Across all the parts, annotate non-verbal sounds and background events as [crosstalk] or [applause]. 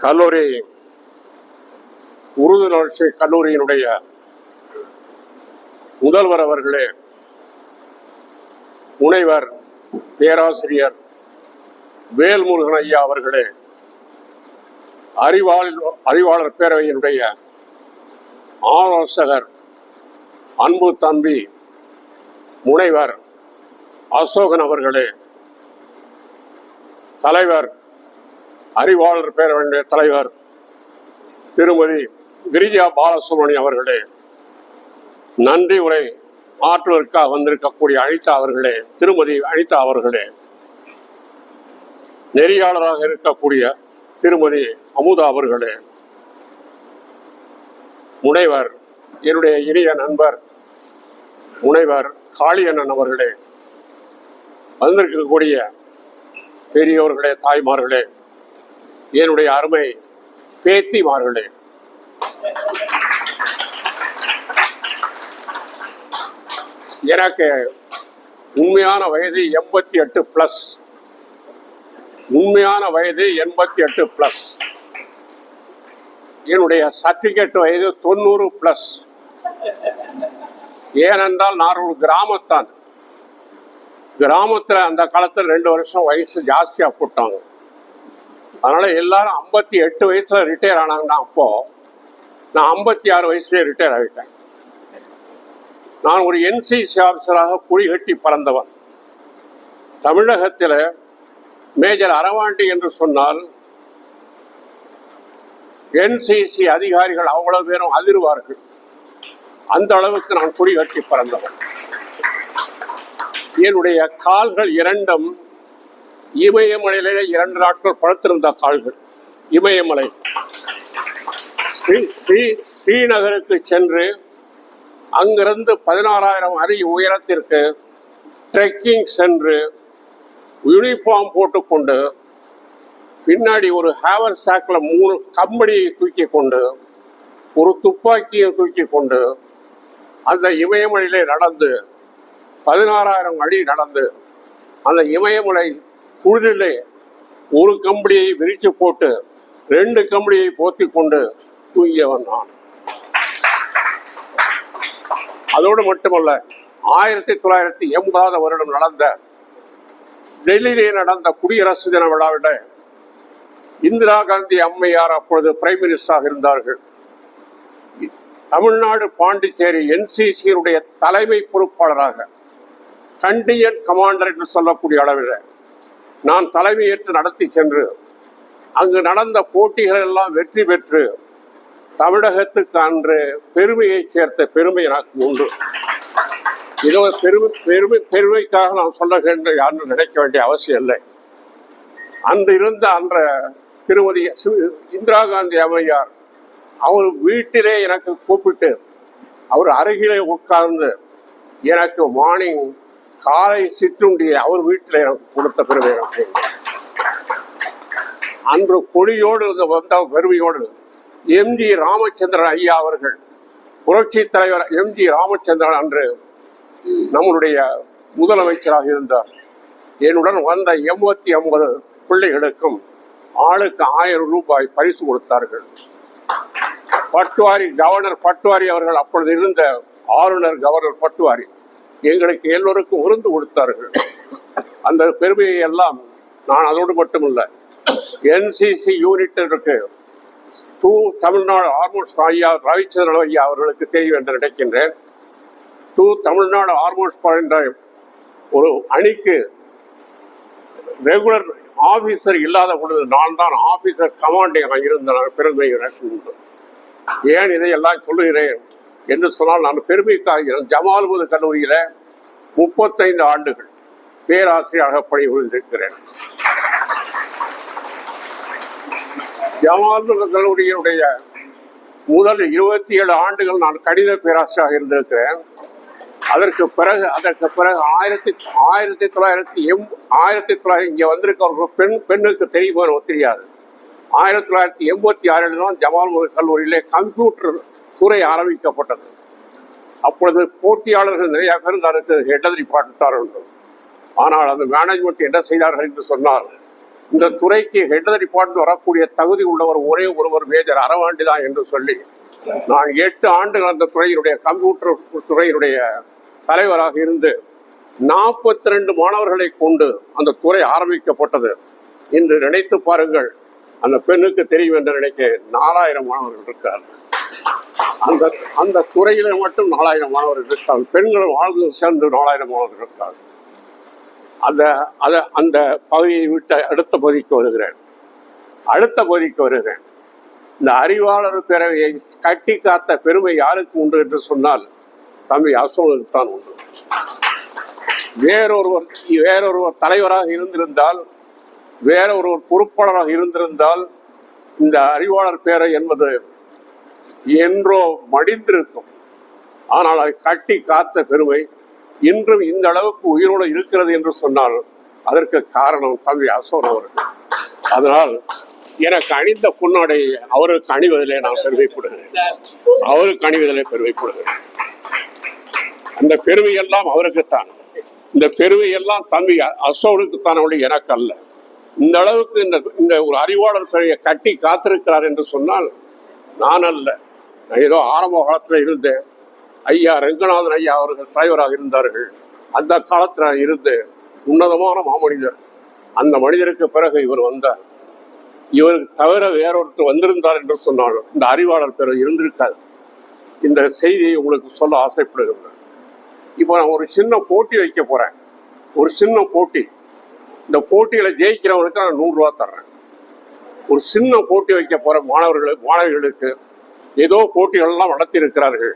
கல்லூரி உருது வளர்ச்சி கல்லூரியினுடைய முதல்வர் அவர்களே முனைவர் பேராசிரியர் வேல்முருகன் ஐயா அவர்களே அறிவாள் அறிவாளர் பேரவையினுடைய ஆலோசகர் அன்பு தம்பி முனைவர் அசோகன் அவர்களே தலைவர் அறிவாளர் பேரவையினுடைய தலைவர் திருமதி கிரிஜா பாலசுப்ரமணியம் அவர்களே நன்றி உரை ஆற்றுவதற்காக வந்திருக்கக்கூடிய அனிதா அவர்களே திருமதி அனிதா அவர்களே நெறியாளராக இருக்கக்கூடிய திருமதி அமுதா அவர்களே முனைவர் என்னுடைய இனிய நண்பர் முனைவர் காளியண்ணன் அவர்களே வந்திருக்கக்கூடிய பெரியவர்களே தாய்மார்களே என்னுடைய அருமை பேத்திமார்களே. எனக்கு உண்மையான வயது எண்பத்தி எட்டு பிளஸ் உண்மையான வயது எண்பத்தி எட்டு பிளஸ் என்னுடைய சர்டிபிகேட் வயது தொண்ணூறு பிளஸ் ஏனென்றால் நான் ஒரு கிராமத்தான். கிராமத்தில் அந்த காலத்தில் ரெண்டு வருஷம் வயசு ஜாஸ்தியாக போட்டாங்க. அதனால எல்லாரும் ஐம்பத்தி எட்டு வயசுல ரிட்டையர் ஆனாங்கன்னா அப்போ நான் ஐம்பத்தி ஆறு வயசுலேயே ரிட்டையர் ஆகிட்டேன் நான் ஒரு என்சிசி ஆஃபீஸராக புலிகட்டி பறந்தவன். தமிழகத்தில் மேஜர் அரவாண்டி என்று சொன்னால் என்சிசி அதிகாரிகள் அவ்வளவு பேரும் அதிர்வார்கள். அந்த அளவுக்கு நான் குடி கட்டி பறந்தவன். என்னுடைய கால்கள் இரண்டும் இமயமலையிலே இரண்டு நாட்கள் படுத்திருந்த கால்கள். இமயமலை. ஸ்ரீ ஸ்ரீ ஸ்ரீநகருக்கு சென்று அங்கிருந்து பதினாறாயிரம் அடி உயரத்திற்கு ட்ரெக்கிங் சென்று யூனிஃபார்ம் போட்டுக்கொண்டு பின்னாடி ஒரு ஹேவர் சாக்கில் மூணு கம்படியை தூக்கி கொண்டு ஒரு துப்பாக்கியை தூக்கி கொண்டு அந்த இமயமலையிலே நடந்து பதினாறாயிரம் அடி நடந்து அந்த இமயமலை குளிரிலே ஒரு கம்பளியை விரிச்சு போட்டு ரெண்டு கம்பளியை போத்தி கொண்டு தூங்கியவன் நான். அதோடு மட்டுமல்ல ஆயிரத்தி தொள்ளாயிரத்தி எண்பதாவது வருடம் நடந்த டெல்லியிலே நடந்த குடியரசு தின விழாவில இந்திரா காந்தி அம்மையார் அப்பொழுது பிரைம் மினிஸ்டராக இருந்தார்கள். தமிழ்நாடு பாண்டிச்சேரி என்சிசியினுடைய தலைமை பொறுப்பாளராக கண்டியன் கமாண்டர் என்று சொல்லக்கூடிய அளவில் நான் தலைமையேற்று நடத்தி சென்று அங்கு நடந்த போட்டிகள் எல்லாம் வெற்றி பெற்று தமிழகத்துக்கு அன்று பெருமையை சேர்த்த பெருமை எனக்கு உண்டு இதோ பெருமை பெருமை பெருமைக்காக நான் சொல்ல வேண்டும் யாரும் நினைக்க வேண்டிய அவசியம் இல்லை. அன்று இருந்த அன்ற திருமதி இந்திரா காந்தி அம்மையார் அவர் வீட்டிலே எனக்கு கூப்பிட்டு அவர் அருகிலே உட்கார்ந்து எனக்கு மார்னிங் காலை சிற்றுண்டியை அவர் வீட்டில் எனக்கு கொடுத்த பிறகு எனக்கு அன்று கொடியோடு வந்த பெருமையோடு எம்ஜி ராமச்சந்திரன் ஐயா அவர்கள் புரட்சி தலைவர் எம்ஜி ராமச்சந்திரன் அன்று நம்மளுடைய முதலமைச்சராக இருந்தார். என்னுடன் வந்த எண்பத்தி ஐம்பது பிள்ளைகளுக்கும் ஆளுக்கு ஆயிரம் ரூபாய் பரிசு கொடுத்தார்கள். பட்டுவாரி கவர்னர் பட்டுவாரி அவர்கள் அப்பொழுது இருந்த ஆளுநர் கவர்னர் பட்டுவாரி எங்களுக்கு எல்லோருக்கும் உருந்து கொடுத்தார்கள். அந்த பெருமையை எல்லாம் நான் அதோடு மட்டுமல்ல. என்சிசி யூனிட் இருக்கு. டூ தமிழ்நாடு ஆர்மோன்ஸ் ஐயா ரவிச்சந்திரன் ஐயா அவர்களுக்கு தெரியும் என்று நினைக்கின்றேன். டூ தமிழ்நாடு ஆர்மோன்ஸ் என்ற ஒரு அணிக்கு ரெகுலர் ஆபீசர் இல்லாத பொழுது நான் தான் ஆபீசர் கமாண்டிங் இருந்த பெருமை உண்டு ஏன் இதையெல்லாம் சொல்லுகிறேன்? என்று சொன்னால் நான் பெருமைக்காக ஜமால்புது கல்லூரியில முப்பத்தைந்து ஆண்டுகள் பேராசிரியராக பணிபுரிந்திருக்கிறேன். ஜமால்புது கல்லூரியினுடைய முதல் இருபத்தி ஏழு ஆண்டுகள் நான் கணித பேராசிரியராக இருந்திருக்கிறேன். அதற்கு பிறகு அதற்கு பிறகு ஆயிரத்தி ஆயிரத்தி தொள்ளாயிரத்தி எம் ஆயிரத்தி தொள்ளாயிரத்தி இங்கே வந்திருக்க ஒரு பெண் பெண்ணுக்கு தெரியுமோ தெரியாது. ஆயிரத்தி தொள்ளாயிரத்தி எண்பத்தி ஆறில் தான் ஜமால் கல்லூரியிலே கம்ப்யூட்டர் துறை ஆரம்பிக்கப்பட்டது. அப்பொழுது போட்டியாளர்கள் நிறைய பேர் அதற்கு ஹெட் பார்த்தார்கள்? ஆனால் அந்த மேனேஜ்மெண்ட் என்ன செய்தார்கள் என்று சொன்னால் இந்த துறைக்கு ஹெட் டிபார்ட்மெண்ட் வரக்கூடிய தகுதி உள்ளவர் ஒரே ஒருவர் மேஜர் அறவாண்டி தான் என்று சொல்லி நான் எட்டு ஆண்டுகள் அந்த துறையினுடைய கம்ப்யூட்டர் துறையினுடைய தலைவராக இருந்து நாற்பத்தி ரெண்டு மாணவர்களை கொண்டு அந்த துறை ஆரம்பிக்கப்பட்டது. இன்று நினைத்து பாருங்கள் அந்த பெண்ணுக்கு தெரியும் என்று நினைக்க நாலாயிரம் மாணவர்கள் இருக்கிறார்கள். அந்த அந்த துறையில மட்டும் நாலாயிரம் மாணவர்கள் இருக்கிறார்கள் பெண்கள் வாழ்ந்து சேர்ந்து நாலாயிரம் மாணவர்கள் இருக்கிறார்கள் அந்த அதை அந்த பகுதியை விட்டு அடுத்த பகுதிக்கு வருகிறேன். அடுத்த பகுதிக்கு வருகிறேன். இந்த அறிவாளர் பேரவையை கட்டி காத்த பெருமை யாருக்கு உண்டு என்று சொன்னால் தம்பி அசோகனுக்கு தான் உண்டு. வேறொருவர் வேறொருவர் தலைவராக இருந்திருந்தால் வேற ஒருவர் பொறுப்பாளராக இருந்திருந்தால் இந்த அறிவாளர் பேரை என்பது என்றோ மடிந்திருக்கும். ஆனால் அதை கட்டி காத்த பெருமை இன்றும் இந்த அளவுக்கு உயிரோடு இருக்கிறது என்று சொன்னால் அதற்கு காரணம் தம்பி அசோர் அவர்கள். அதனால் எனக்கு அணிந்த பொன்னாடை அவருக்கு அணிவதிலே நான் பெருமைப்படுகிறேன். அவருக்கு அணிவதிலே பெருமைப்படுகிறேன். அந்த பெருமை எல்லாம் அவருக்குத்தான். இந்த பெருமை எல்லாம் தம்பி அசோனுக்குத்தான் ஒழிய எனக்கு அல்ல இந்த அளவுக்கு இந்த இந்த ஒரு அறிவாளர் பெரிய கட்டி காத்திருக்கிறார் என்று சொன்னால் நான் அல்ல ஏதோ ஆரம்ப காலத்தில் இருந்தேன் ஐயா ரங்கநாதன் ஐயா அவர்கள் தலைவராக இருந்தார்கள். அந்த காலத்தில் இருந்து உன்னதமான மாமனிதர். அந்த மனிதருக்கு பிறகு இவர் வந்தார். இவருக்கு தவிர வேறொருத்தர் வந்திருந்தார் என்று சொன்னாலும் இந்த அறிவாளர் பிறகு இருந்திருக்காது. இந்த செய்தியை உங்களுக்கு சொல்ல ஆசைப்படுகிறேன் இப்போ நான் ஒரு சின்ன போட்டி வைக்க போகிறேன் ஒரு சின்ன போட்டி. இந்த போட்டியில் ஜெயிக்கிறவனுக்கு நான் நூறுரூவா தர்றேன். ஒரு சின்ன போட்டி வைக்க போகிற மாணவர்களுக்கு மாணவிகளுக்கு ஏதோ போட்டிகள் எல்லாம் நடத்தி இருக்கிறார்கள்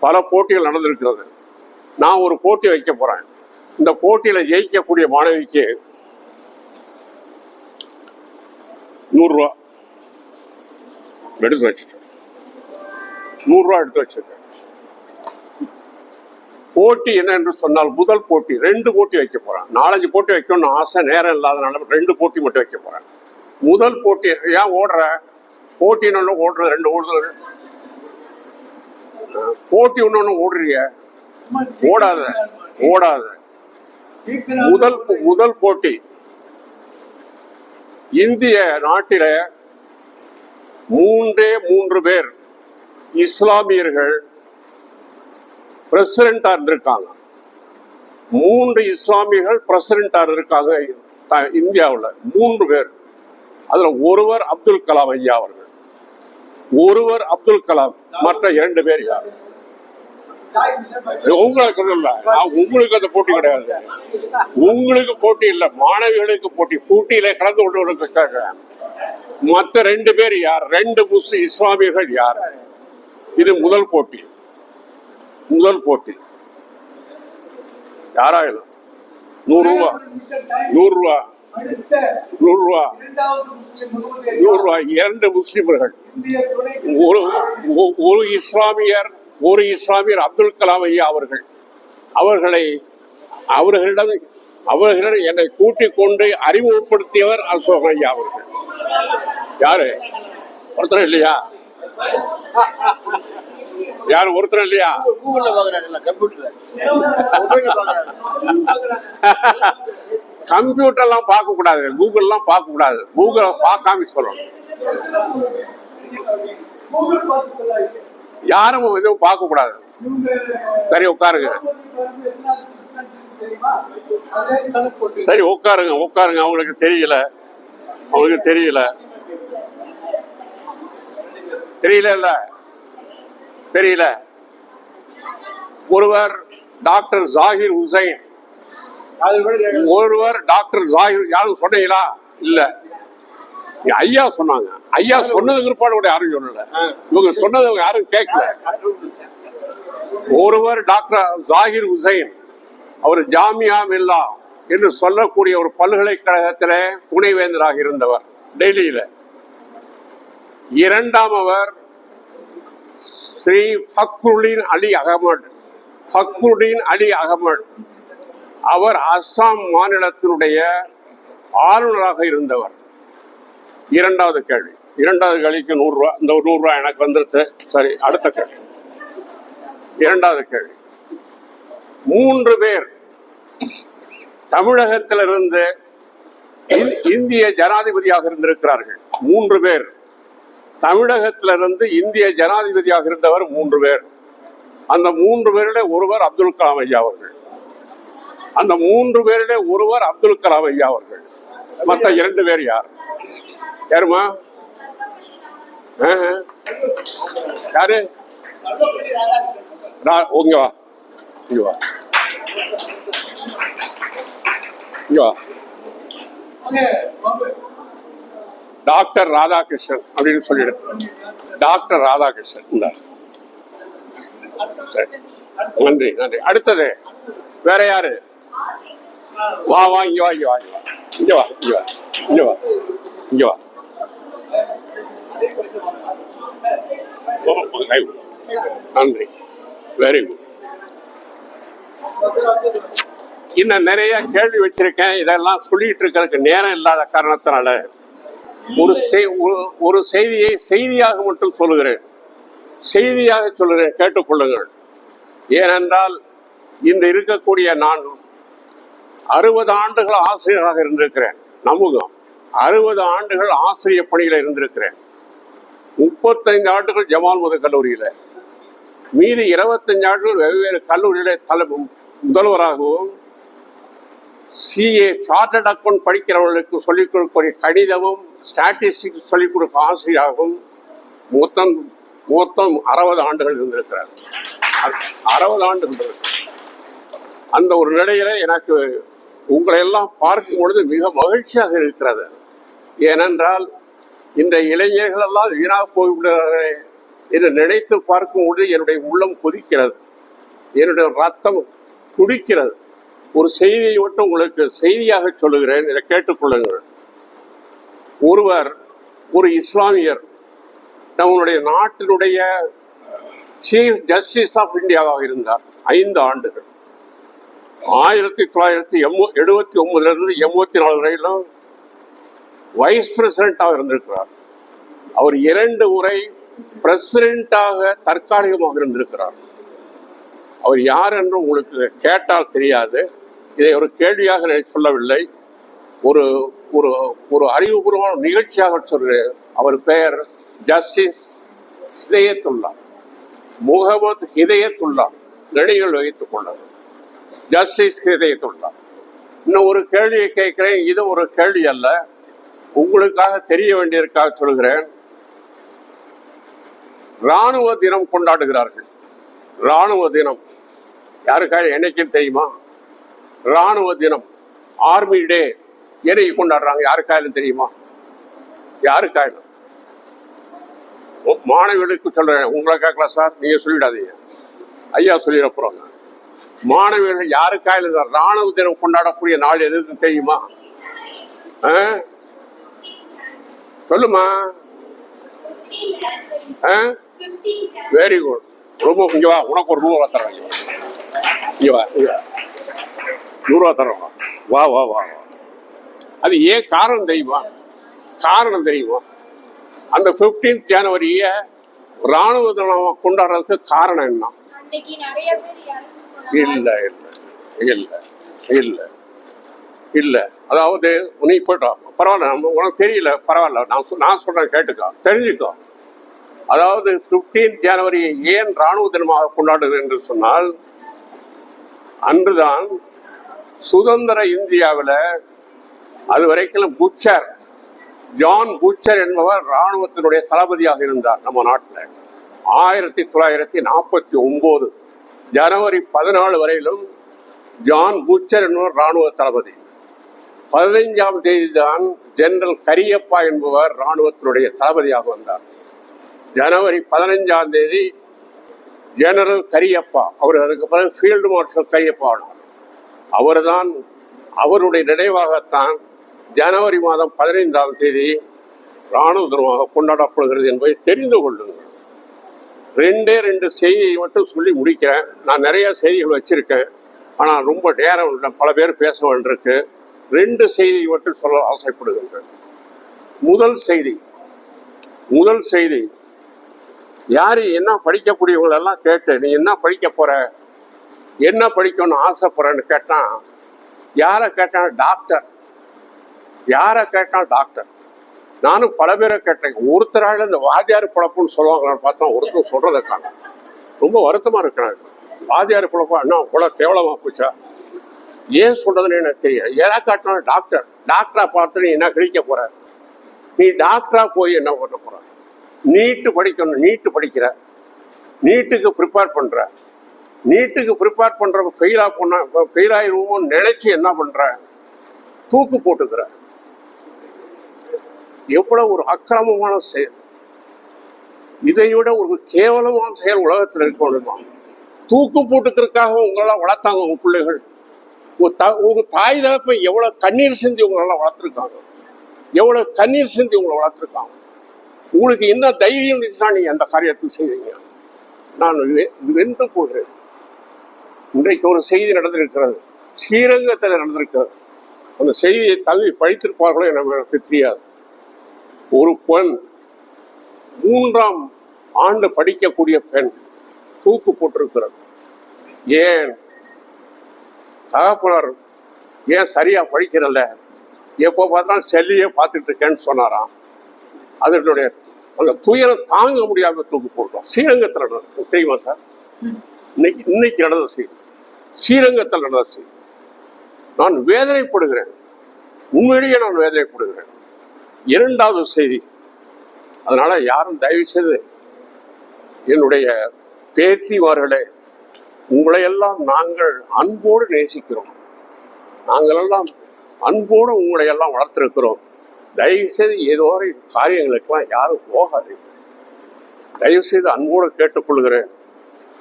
பல போட்டிகள் நடந்திருக்கிறது. நான் ஒரு போட்டி வைக்க போறேன். இந்த போட்டியில ஜெயிக்கக்கூடிய மாணவிக்கு நூறுரூவா. எடுத்து வச்சுட்டேன். நூறுரூவா எடுத்து வச்சிருக்கேன் போட்டி என்ன என்று சொன்னால் முதல் போட்டி ரெண்டு போட்டி வைக்க போறேன். நாலஞ்சு போட்டி வைக்கணும்னு ஆசை நேரம் இல்லாதனால ரெண்டு போட்டி மட்டும் வைக்க போறேன். முதல் போட்டி ஏன் ஓடுற? போட்டின்னு ஓடுறது ரெண்டு ஓடுறது. போட்டி ஒன்று ஓடுறிய. ஓடாத ஓடாத. முதல் முதல் போட்டி. இந்திய நாட்டில மூன்றே மூன்று பேர் இஸ்லாமியர்கள் பிரசிடண்டா இருந்திருக்காங்க. மூன்று இஸ்லாமியர்கள் பிரசிடண்டா இருந்திருக்காங்க இந்தியாவில். மூன்று பேர். அதுல ஒருவர் அப்துல் கலாம் ஐயா அவர்கள். ஒருவர் அப்துல் கலாம் மற்ற இரண்டு பேர் யார்? உங்களுக்கு இல்ல. உங்களுக்கு அந்த போட்டி கிடையாது. உங்களுக்கு போட்டி இல்ல. மாணவிகளுக்கு போட்டி. போட்டியில கலந்து கொண்டவர்களுக்கு கேட்கிறேன். மற்ற ரெண்டு பேர் யார்? ரெண்டு முஸ்லிம் இஸ்லாமியர்கள் யார்? இது முதல் போட்டி. முதல் போட்டி. யாராயிரம் நூறு ரூபா. நூறு ரூபா. அடுத்த நூறு ரூபா இரண்டாவது முஸ்லிம் முகமது நூறு ரூபா இரண்டு முஸ்லிம்கள். ஒரு ஒரு இஸ்லாமியர் ஒரு இஸ்லாமியர் அப்துல் கலாம் ஐயா அவர்கள். அவர்களை அவர்களிடம் அவர்களிடம் என்னை கூட்டிக் கொண்டு அறிமுகப்படுத்தியவர் அசோக் ஐயா அவர்கள். யாரு? ஒருத்தர் இல்லையா? யாரு ஒருத்தர் இல்லையா? கூகுள்ல [laughs] கம்ப்யூட்டர்லாம் பார்க்க கூடாது கூகுள்லாம் பார்க்க கூடாது கூகுள் பார்க்காம சொல்லணும். யாரும் எதுவும் பார்க்க கூடாது சரி உட்காருங்க. சரி உட்காருங்க உட்காருங்க. அவங்களுக்கு தெரியல. அவங்களுக்கு தெரியல. தெரியல இல்ல? தெரியல. ஒருவர் டாக்டர் ஜாகிர் ஹுசைன் ஒருவர் டாக்டர் ஜாகிர் யாரும் சொன்னீங்களா? இல்ல. ஐயா சொன்னாங்க. ஐயா சொன்னது பிற்பாடு கூட யாரும் சொல்லல. இவங்க சொன்னது இவங்க யாரும் கேட்கல. ஒருவர் டாக்டர் ஜாகிர் ஹுசைன் அவர் ஜாமியா மில்லா என்று சொல்லக்கூடிய ஒரு பல்கலைக்கழகத்திலே துணைவேந்தராக இருந்தவர் டெல்லியில. இரண்டாம் அவர் ஸ்ரீ ஃபக்ருடீன் அலி அகமது. ஃபக்ருடீன் அலி அகமது. அவர் அஸ்ஸாம் மாநிலத்தினுடைய ஆளுநராக இருந்தவர். இரண்டாவது கேள்வி. இரண்டாவது கேள்விக்கு நூறு இந்த ஒரு நூறு ரூபாய் எனக்கு வந்துருச்சு. சரி அடுத்த கேள்வி. இரண்டாவது கேள்வி. மூன்று பேர் தமிழகத்திலிருந்து இந்திய ஜனாதிபதியாக இருந்திருக்கிறார்கள். மூன்று பேர். தமிழகத்திலிருந்து இந்திய ஜனாதிபதியாக இருந்தவர் மூன்று பேர். அந்த மூன்று பேருடைய ஒருவர் அப்துல் கலாம் ஐயா அவர்கள். அந்த மூன்று பேரிலே ஒருவர் அப்துல் கலாம் ஐயா அவர்கள். மற்ற இரண்டு பேர் யார்? யாருமா? யாரு? ரா- இங்க வா. இங்க வா. இங்க வா. டாக்டர் ராதாகிருஷ்ணன் அப்படின்னு சொல்லிடு. டாக்டர் ராதாகிருஷ்ணன். இந்த. சரி. நன்றி நன்றி. அடுத்தது. வேற யாரு? வா வா இங்க வா இங்க வா இங்க வா இங்க வா இங்க வா இங்க வா நன்றி வெரி குட் இன்னும் நிறைய கேள்வி வச்சிருக்கேன் இதெல்லாம் சொல்லிட்டு இருக்கிறதுக்கு நேரம் இல்லாத காரணத்தினால ஒரு ஒரு- ஒரு செய்தியை செய்தியாக மட்டும் சொல்லுகிறேன் செய்தியாக சொல்லுகிறேன் கேட்டுக்கொள்ளுங்கள் ஏனென்றால் இன்று இருக்கக்கூடிய நான் அறுபது ஆண்டுகள் ஆசிரியராக இருந்திருக்கிறேன். நம்புங்க அறுபது ஆண்டுகள் ஆசிரியர் பணியில் இருந்திருக்கிறேன். முப்பத்தைந்து ஆண்டுகள் ஜமால் முத கல்லூரியில். மீதி இருபத்தஞ்சு ஆண்டுகள் வெவ்வேறு கல்லூரியில தலை முதல்வராகவும் சிஏ சார்ட்டர்ட் அக்கௌண்ட் படிக்கிறவர்களுக்கு சொல்லிக் கொடுக்கக்கூடிய கணிதமும் ஸ்டாட்டிஸ்டிக்ஸ் சொல்லிக் கொடுக்க ஆசிரியராகவும் மொத்தம் மொத்தம் அறுபது ஆண்டுகள் இருந்திருக்கிறார். அறுபது ஆண்டுகள். அந்த ஒரு நிலையில எனக்கு உங்களை எல்லாம் பார்க்கும் பொழுது மிக மகிழ்ச்சியாக இருக்கிறது. ஏனென்றால் இந்த இளைஞர்கள் எல்லாம் வீணாக போய்விடுகிறார்களே என்று நினைத்து பார்க்கும் பொழுது என்னுடைய உள்ளம் கொதிக்கிறது. என்னுடைய ரத்தம் துடிக்கிறது. ஒரு செய்தியை மட்டும் உங்களுக்கு செய்தியாக சொல்லுகிறேன். இதை கேட்டுக்கொள்ளுங்கள் ஒருவர் ஒரு இஸ்லாமியர் நம்மளுடைய நாட்டினுடைய சீஃப் ஜஸ்டிஸ் ஆஃப் இந்தியாவாக இருந்தார். ஐந்து ஆண்டுகள். ஆயிரத்தி தொள்ளாயிரத்தி எம்மு எழுபத்தி ஒன்பதுலேருந்து எண்பத்தி நாலு வரையிலும் வைஸ் பிரசிடென்ட்டாக இருந்திருக்கிறார். அவர் இரண்டு முறை பிரசிடென்ட்டாக தற்காலிகமாக இருந்திருக்கிறார். அவர் யார் என்று உங்களுக்கு கேட்டால் தெரியாது. இதை ஒரு கேள்வியாக சொல்லவில்லை. ஒரு ஒரு ஒரு அறிவுபூர்வமான நிகழ்ச்சியாக சொல்கிறேன் அவர் பெயர் ஜஸ்டிஸ் ஹிதயத்துல்லா முகமது ஹிதயத்துல்லா நினைவில் வைத்துக் கொண்டார் ஜஸ்டிஸ் ஹிதயத்துல்லா இன்னும் ஒரு கேள்வியை கேட்கிறேன். இது ஒரு கேள்வி அல்ல. உங்களுக்காக தெரிய வேண்டியதற்காக சொல்கிறேன். ராணுவ தினம் கொண்டாடுகிறார்கள். ராணுவ தினம். யாருக்காக என்னைக்கும் தெரியுமா? ராணுவ தினம். ஆர்மி டே என்னைக்கு கொண்டாடுறாங்க? யாருக்காயிலும் தெரியுமா? யாருக்காயிலும். மாணவிகளுக்கு சொல்றேன். உங்களை கேட்கலாம் சார். நீங்க சொல்லிடாதீங்க. ஐயா சொல்லிட போறாங்க மாணவிகள் யாருக்கா இந்த ராணுவ தினம் கொண்டாடக்கூடிய நாள் எது தெரியுமா? சொல்லுமா? வெரி குட் ரொம்ப இங்க வா உனக்கு ஒரு நூறுவா தரேன் இங்க வா. நூறுவா வா தரோம் வா. வா. வா வா அது ஏன் காரணம் தெரியுமா? காரணம் தெரியுமா? அந்த பிப்டீன்த் ஜனவரிய ராணுவ தினம் கொண்டாடுறதுக்கு காரணம் என்ன? இல்லை இல்லை இல்லை இல்லை இல்லை. இல்ல இல்ல இல்ல அதாவது நீ போயிட்டோம் பரவாயில்ல நம்ம உனக்கு தெரியல. பரவாயில்ல நான் சொ- நான் சொல்றேன் கேட்டுக்கோ. தெரிஞ்சுக்கோ. அதாவது 15th ஜனவரியை ஏன் ராணுவ தினமாக கொண்டாடுது என்று சொன்னால் அன்றுதான் சுதந்திர இந்தியாவில் அது வரைக்கும் புச்சர் ஜான் புச்சர் என்பவர் ராணுவத்தினுடைய தளபதியாக இருந்தார் நம்ம நாட்டில். ஆயிரத்தி தொள்ளாயிரத்தி நாற்பத்தி ஒம்பது. ஜனவரி பதினாலு வரையிலும் ஜான் பூச்சர் என்பவர் ராணுவ தளபதி. பதினைஞ்சாம் தேதி தான் ஜெனரல் கரியப்பா என்பவர் ராணுவத்தினுடைய தளபதியாக வந்தார். ஜனவரி பதினைஞ்சாம் தேதி ஜெனரல் கரியப்பா அவர் அதுக்கு பிறகு ஃபீல்டு மார்ஷல் கரியப்பா ஆனார். அவர்தான் அவருடைய நினைவாகத்தான் ஜனவரி மாதம் பதினைந்தாம் தேதி ராணுவ தினமாக கொண்டாடப்படுகிறது என்பதை தெரிந்து கொள்ளுங்கள். ரெண்டே ரெண்டு செய்தியை மட்டும் சொல்லி முடிக்கிறேன். நான் நிறைய செய்திகள் வச்சுருக்கேன். ஆனால் ரொம்ப நேரம் இல்லை. பல பேர் பேச வேண்டியிருக்கு. ரெண்டு செய்தியை மட்டும் சொல்ல ஆசைப்படுகின்றேன். முதல் செய்தி. முதல் செய்தி. யார் என்ன படிக்கக்கூடியவங்களெல்லாம் கேட்டு நீ என்ன படிக்க போகிற என்ன படிக்கணும்னு ஆசைப்படுறேன்னு கேட்டான் யாரை கேட்டான் டாக்டர். யாரை கேட்டால் டாக்டர். நானும் பல பேரை கேட்டேன். ஒருத்தரால இந்த வாத்தியார் பிழப்புன்னு சொல்லுவாங்களான்னு பார்த்தா ஒருத்தர் சொல்றதை காணும். ரொம்ப வருத்தமா இருக்கிறாங்க வாத்தியார் பிழப்பா என்ன கூட கேவலமா போச்சா? ஏன் சொல்றதுன்னு எனக்கு தெரியல ஏதா காட்டினாலும் டாக்டர் டாக்டரா பார்த்து நீ என்ன கிழிக்க போற? நீ டாக்டரா போய் என்ன பண்ண போற? நீட்டு படிக்கணும் நீட்டு படிக்கிற. நீட்டுக்கு ப்ரிப்பேர் பண்ற. நீட்டுக்கு ப்ரிப்பேர் பண்ணுற ஃபெயிலாக பண்ண ஃபெயில் ஆயிருவோம்னு நினைச்சு என்ன பண்ற? தூக்கு போட்டுக்கிற. எவ்வளவு ஒரு அக்கிரமமான செயல். இதை விட ஒரு கேவலமான செயல் உலகத்தில் இருக்க முடியுமா தூக்கு போட்டுக்கிறதுக்காக உங்களெல்லாம் வளர்த்தாங்க உங்க பிள்ளைகள். உங்க த- தாய் தகப்பை எவ்வளவு கண்ணீர் செஞ்சு உங்களெல்லாம் வளர்த்துருக்காங்க. எவ்வளவு கண்ணீர் செஞ்சு உங்களை வளர்த்துருக்காங்க. உங்களுக்கு என்ன தைரியம் இருந்துச்சுன்னா நீங்க அந்த காரியத்தை செய்வீங்க. நான் வெ- வெந்து போகிறேன். இன்றைக்கு ஒரு செய்தி நடந்திருக்கிறது. ஸ்ரீரங்கத்தில் நடந்திருக்கிறது. அந்த செய்தியை தழுவி படித்திருப்பார்களோ எனக்கு தெரியாது. ஒரு பெண் மூன்றாம் ஆண்டு படிக்கக்கூடிய பெண் தூக்கு போட்டிருக்கிறது. ஏன்? தகப்பனர் ஏன் சரியா படிக்கிறல்ல எப்போ பார்த்தாலும் செல்லியே பார்த்துட்டு இருக்கேன்னு சொன்னாராம். அதனுடைய அந்த துயரம் தாங்க முடியாம தூக்கு போட்டோம். ஸ்ரீரங்கத்தில் நடந்தது தெரியுமா சார்? இன்னைக்கு இன்னைக்கு நடந்த செய்தி ஸ்ரீரங்கத்தில் நடந்த செய்தி நான் வேதனைப்படுகிறேன். உண்மையிலேயே நான் வேதனைப்படுகிறேன். இரண்டாவது செய்தி. அதனால யாரும் தயவு செய்து என்னுடைய பேத்திமார்களே உங்களையெல்லாம் நாங்கள் அன்போடு நேசிக்கிறோம். நாங்கள் எல்லாம் அன்போடு உங்களை எல்லாம் வளர்த்துருக்கிறோம். தயவு செய்து ஏதோ ஒரு காரியங்களுக்கெல்லாம் யாரும் போகாது தயவு செய்து அன்போடு கேட்டுக்கொள்கிறேன்.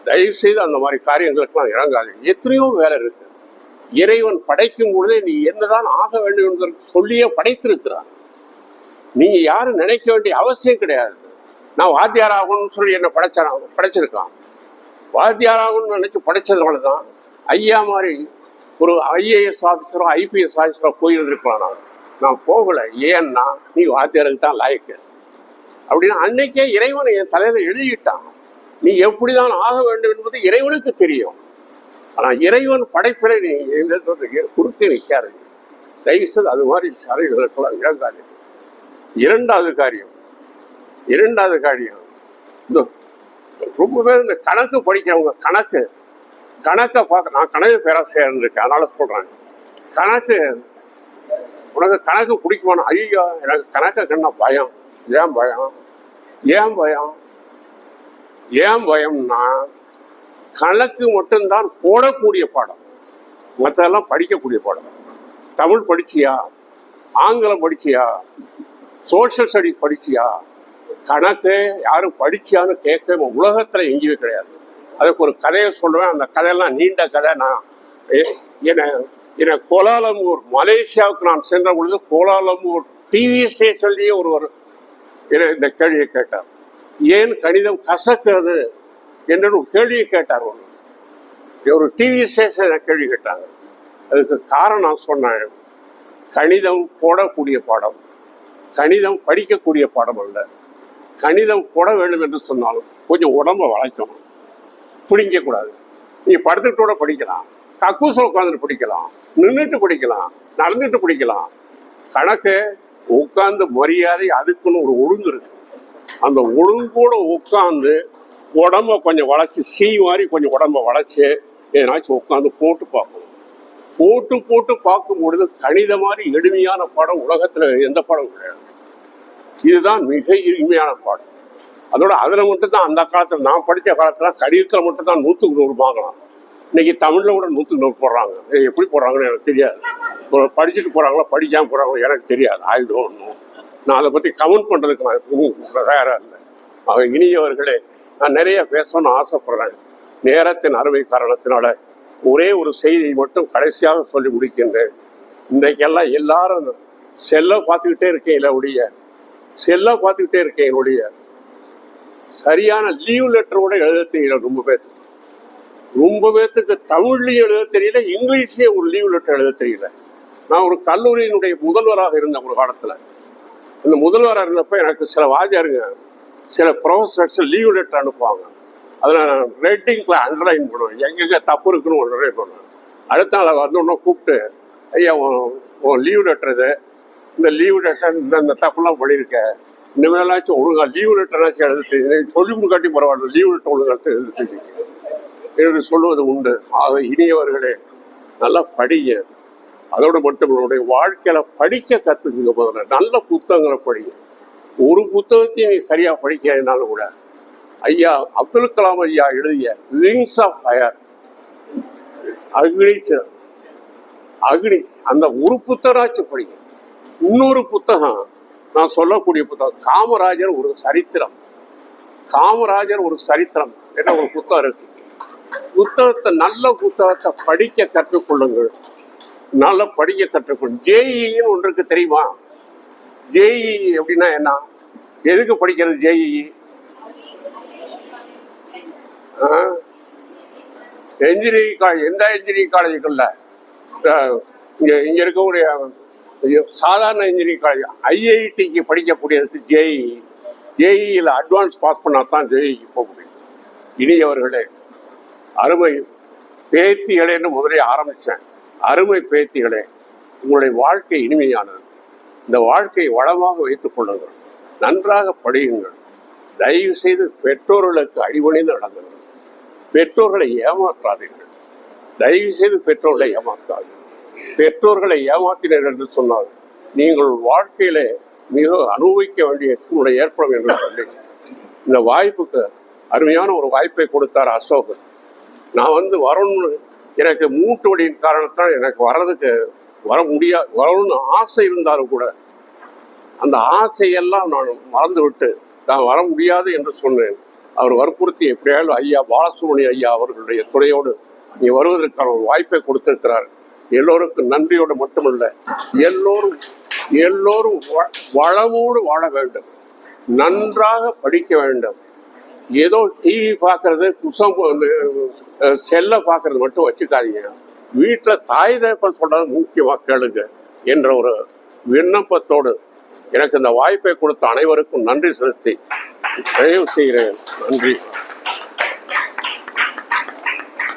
தயவு செய்து அந்த மாதிரி காரியங்களுக்கெல்லாம் இறங்காது எத்தனையோ வேலை இருக்கு. இறைவன் படைக்கும் பொழுதே நீ என்னதான் ஆக வேண்டும் என்பதற்கு சொல்லியே படைத்திருக்கிறான். நீங்க யாரும் நினைக்க வேண்டிய அவசியம் கிடையாது. நான் வாத்தியார் ஆகணும்னு சொல்லி என்ன படைச்சான் படைச்சிருக்கான். வாத்தியார் ஆகணும்னு நினைச்சு படைச்சதுனால தான் ஐயா மாதிரி ஒரு ஐஏஎஸ் ஆஃபீஸரோ ஐபிஎஸ் ஆஃபீஸரோ போயிருந்திருக்கலாம் நான். நான் போகல. ஏன்னா நீ வாத்தியாருக்கு தான் லாயக்கு. அப்படின்னு அன்னைக்கே இறைவன் என் தலையில எழுதிட்டான். நீ எப்படிதான் ஆக வேண்டும் என்பது இறைவனுக்கு தெரியும். ஆனால் இறைவன் படைப்பிலை நீ குறுக்கே நிற்காது தயவு செய்து அது மாதிரி சரைகளுக்கெல்லாம் இறங்காது இரண்டாவது காரியம். இரண்டாவது காரியம். இந்த ரொம்ப பேர் இந்த கணக்கு படிக்கிறவங்க கணக்கு கணக்கை பார்க்க நான் கணக்கு பேராசிரியர் இருக்கேன் அதனால சொல்றேன். கணக்கு உனக்கு கணக்கு பிடிக்குமானா ஐயோ எனக்கு கணக்கை கண்ணா பயம். ஏன் பயம்? ஏன் பயம்? ஏன் பயம்னா கணக்கு மட்டும்தான் போடக்கூடிய பாடம். மற்றெல்லாம் படிக்கக்கூடிய பாடம். தமிழ் படிச்சியா? ஆங்கிலம் படிச்சியா? Social studies படிச்சியா? கணக்கு யாரும் படிச்சியான்னு கேட்க உலகத்தில் எங்கேயுமே கிடையாது. அதுக்கு ஒரு கதையை சொல்லுவேன் அந்த கதையெல்லாம் நீண்ட கதை. நான் எ- என்னை என்னை கோலாலம்பூர் மலேசியாவுக்கு நான் சென்ற பொழுது கோலாலம்பூர் டிவி ஸ்டேஷன்லேயே ஒருவர் என்னை இந்த கேள்வியை கேட்டார். ஏன் கணிதம் கசக்கிறது? என்று ஒரு கேள்வியை கேட்டார் ஒன்று ஒரு டிவி ஸ்டேஷன் கேள்வி கேட்டாங்க? அதுக்கு காரணம் நான் சொன்னேன். கணிதம் போடக்கூடிய பாடம். கணிதம் படிக்கக்கூடிய பாடம் அல்ல. கணிதம் போட வேண்டும் என்று சொன்னாலும் கொஞ்சம் உடம்பை வளைக்கணும். பிடிங்க கூடாது. நீ படுத்துட்டு படிக்கலாம். கக்கூச உட்காந்துட்டு படிக்கலாம். நின்றுட்டு படிக்கலாம். நடந்துட்டு படிக்கலாம். கணக்கு உட்கார்ந்து மரியாதை அதுக்குன்னு ஒரு ஒழுங்கு இருக்கு. அந்த ஒழுங்கோட உட்காந்து உடம்ப கொஞ்சம் வளைச்சு சீ மாதிரி கொஞ்சம் உடம்ப வளைச்சு ஏதாச்சும் உட்காந்து போட்டு பார்ப்போம். போட்டு போட்டு பார்க்கும் பொழுது கணித மாதிரி எளிமையான படம் உலகத்துல எந்த படம் கிடையாது. இதுதான் மிக எளிமையான பாடம். அதோட அதுல மட்டும் தான் அந்த காலத்துல நான் படித்த காலத்துல கணிதத்தில் மட்டும்தான் நூற்றுக்கு நூத்துக்கு நூறு வாங்கலாம் இன்னைக்கு தமிழ்ல கூட நூத்துக்கு நூறு போடுறாங்க. எப்படி போடுறாங்கன்னு எனக்கு தெரியாது. படிச்சுட்டு போறாங்களா படிக்காம போறாங்களோ எனக்கு தெரியாது. ஐ டோன்ட் நோ நான் அதை பத்தி கமெண்ட் பண்றதுக்கு நான் எப்பவும் தயாரா இல்லை. அவங்க இனியவர்களே நான் நிறைய பேசணும்னு ஆசைப்படுறேன். நேரத்தின் அருமை காரணத்தினால ஒரே ஒரு செய்தியை மட்டும் கடைசியாக சொல்லி முடிக்கின்றேன். இன்றைக்கெல்லாம் எல்லாரும் செல்ல பார்த்துக்கிட்டே இருக்கேன் இல்லை ஒழிய. செல்ல பார்த்துக்கிட்டே இருக்கேன் என்னுடைய சரியான லீவ் லெட்டர் கூட எழுத தெரியல ரொம்ப பேர்த்துக்கு ரொம்ப பேர்த்துக்கு தமிழ்லையும் எழுத தெரியல இங்கிலீஷ்லயும் ஒரு லீவ் லெட்டர் எழுத தெரியல. நான் ஒரு கல்லூரியினுடைய முதல்வராக இருந்தேன் ஒரு காலத்தில். இந்த முதல்வராக இருந்தப்ப எனக்கு சில வாத்தியாருங்க சில ப்ரொஃபஸர்ஸ் லீவ் லெட்டர் அனுப்புவாங்க. அதில் ரேட்டிங்கில் அண்டர்லைன் பண்ணுவேன் எங்கெங்கே தப்பு இருக்குன்னு ஒரு பண்ணுவேன் அடுத்த நாள் வந்தோடனே கூப்பிட்டு ஐயா உன் லீவ் லெட்டர் இந்த லீவு லெட்டர் இந்த இந்த தப்புலாம் பண்ணியிருக்க. இனிமேலாச்சும் ஒழுங்கா லீவு லெட்டராச்சும் எழுத சொல்லி முன்காட்டி பரவாயில்ல லீவ் லெட்டர் ஒழுங்கா எழுத என்று சொல்லுவது உண்டு. ஆக இனியவர்களே நல்லா படிங்க. அதோடு மட்டும் இல்ல, உங்களுடைய படிக்க கற்றுக்குங்க முதல்ல. நல்ல புத்தகங்களை படிங்க. ஒரு புத்தகத்தையும் நீ சரியாக படிக்காதனாலும் கூட ஐயா அப்துல் கலாம் ஐயா எழுதிய விங்ஸ் ஆஃப் ஃபயர் அக்னி அக்னி அந்த ஒரு புத்தகராச்சும் படிங்க. இன்னொரு புத்தகம் நான் சொல்லக்கூடிய புத்தகம் காமராஜர் ஒரு சரித்திரம். காமராஜர் ஒரு சரித்திரம் என்ற ஒரு புத்தகம் இருக்கு. புத்தகத்தை நல்ல புத்தகத்தை படிக்க கற்றுக்கொள்ளுங்கள். நல்ல படிக்க கற்றுக்கொள்ளும் ஜேஇன்னு ஒன்று இருக்கு தெரியுமா? ஜேஇ அப்படின்னா என்ன? எதுக்கு படிக்கிறது ஜேஇ என்ஜினியரிங் காலேஜ் எந்த இன்ஜினியரிங் காலேஜுக்குள்ள இங்கே இங்கே இருக்கக்கூடிய சாதாரண இன்ஜினியரிங் காலேஜ் ஐஐடிக்கு படிக்கக்கூடியதுக்கு ஜேஇ ஜேஇயில் அட்வான்ஸ் பாஸ் பண்ணால் தான் ஜேஇக்கு போக முடியும். இனியவர்களே அருமை பேத்திகளேன்னு முதலே ஆரம்பித்தேன் அருமை பேத்திகளே உங்களுடைய வாழ்க்கை இனிமையானது. இந்த வாழ்க்கையை வளமாக வைத்துக் கொள்ளுங்கள். நன்றாக படியுங்கள். தயவு செய்து பெற்றோர்களுக்கு அடிபணிந்து நடந்துங்கள் பெற்றோர்களை ஏமாற்றாதீர்கள். தயவு செய்து பெற்றோர்களை ஏமாற்றாதீர்கள். பெற்றோர்களை ஏமாற்றினர் என்று சொன்னால் நீங்கள் வாழ்க்கையிலே மிக அனுபவிக்க வேண்டிய சூழ்நிலை ஏற்படும் என்று சொல்லி. இந்த வாய்ப்புக்கு அருமையான ஒரு வாய்ப்பை கொடுத்தார் அசோகன் நான் வந்து வரணும்னு எனக்கு மூட்டு வழியின் காரணத்தால் எனக்கு வர்றதுக்கு வர முடியா வரணும்னு ஆசை இருந்தாலும் கூட அந்த ஆசையெல்லாம் நான் மறந்து விட்டு நான் வர முடியாது என்று சொன்னேன். அவர் வற்புறுத்தி எப்படியாலும் ஐயா பாலசுமணி ஐயா அவர்களுடைய துணையோடு நீ வருவதற்கான ஒரு வாய்ப்பை கொடுத்திருக்கிறார். எல்லோருக்கும் நன்றியோடு மட்டுமல்ல எல்லோரும் எல்லோரும் வ- வளமோடு வாழ வேண்டும். நன்றாக படிக்க வேண்டும். ஏதோ டிவி பார்க்கறது குசம் செல்லை பார்க்கறது மட்டும் வச்சுக்காதீங்க. வீட்டில் தாய் தகப்பன் சொல்றது முக்கியமாக கேளுங்க என்ற ஒரு விண்ணப்பத்தோடு எனக்கு இந்த வாய்ப்பை கொடுத்த அனைவருக்கும் நன்றி செலுத்தி தயவு செய்கிறேன் நன்றி.